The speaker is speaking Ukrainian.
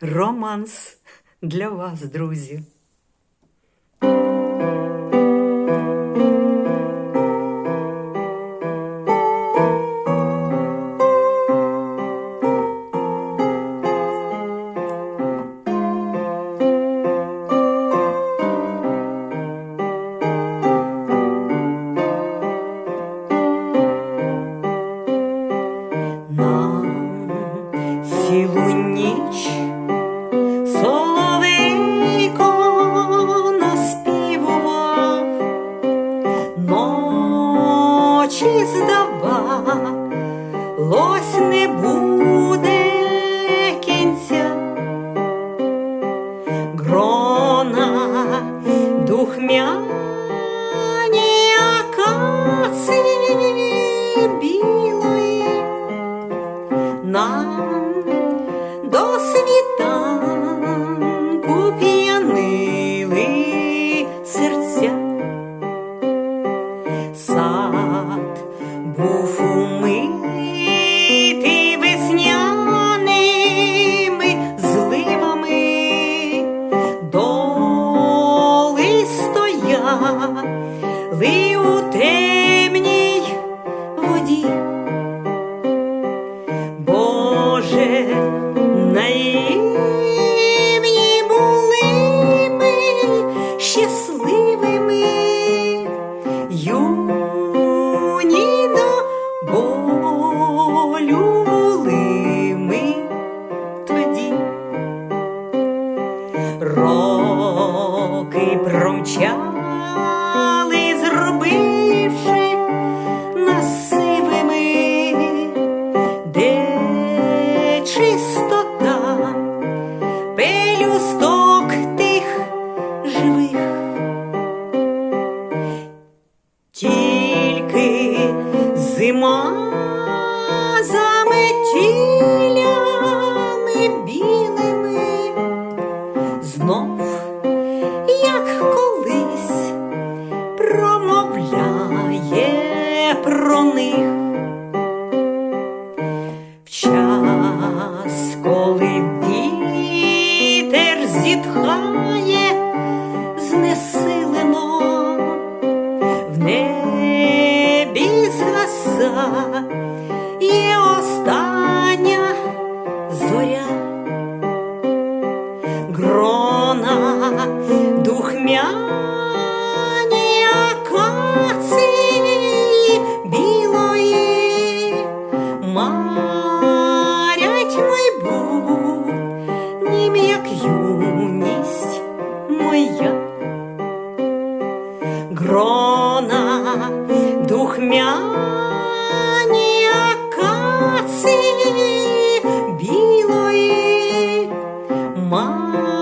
романс для вас, друзі. Ночі здавалось не буде кінця, грона духмяні акації білої. Нам до світанку D. живих, тільки зима за метілями білими, знов, як колись, промовляє про них. Час, коли вітер зітхає в небі згаса mar.